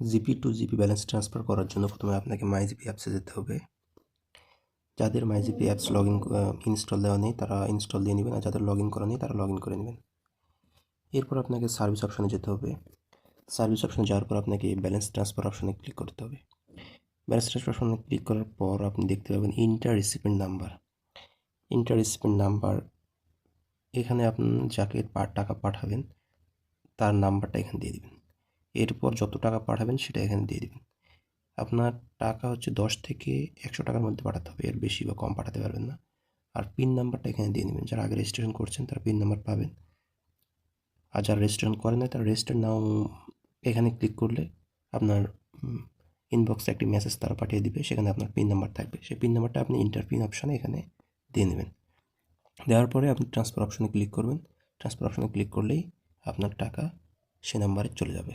GP to GP balance transfer করার জন্য প্রথমে আপনাকে মাইজিপি অ্যাপসে যেতে হবে। যাদের MyGP apps log in install দেওয়া নেই, তারা ইনস্টল দিয়ে নেবেন, আর যাদের লগ ইন করা নেই, তারা লগ ইন করে নেবেন। এরপর আপনাকে সার্ভিস অপশানে যেতে হবে। সার্ভিস অপশানে যাওয়ার পর আপনাকে ব্যালেন্স ট্রান্সফার অপশানে ক্লিক করতে হবে। ব্যালেন্স ট্রান্সফার অপশানে ক্লিক করার পর আপনি দেখতে পাবেন enter recipient number. Enter recipient number, এখানে আপনি যাকে টাকা পাঠাবেন, তার নাম্বারটা এখানে দিয়ে দিবেন। এরপর যত টাকা পাঠাবেন সেটা এখানে দিয়ে দেবেন। আপনার টাকা হচ্ছে দশ থেকে একশো টাকার মধ্যে পাঠাতে হবে, এর বেশি বা কম পাঠাতে পারবেন না। আর পিন নাম্বারটা এখানে দিয়ে নেবেন যারা আগে রেজিস্ট্রেশন করছেন তারা পিন নাম্বার পাবেন। আর যারা রেজিস্ট্রেশন করেন না তারা রেজিস্টার নাও, এখানে ক্লিক করলে আপনার ইনবক্সে একটি মেসেজ তারা পাঠিয়ে দিবে, সেখানে আপনার পিন নাম্বার থাকবে। সেই পিন নাম্বারটা আপনি ইন্টার পিন অপশানে এখানে দিয়ে নেবেন। দেওয়ার পরে আপনি ট্রান্সফার অপশানে ক্লিক করবেন। ট্রান্সফার অপশানে ক্লিক করলেই আপনার টাকা সে নাম্বারে চলে যাবে।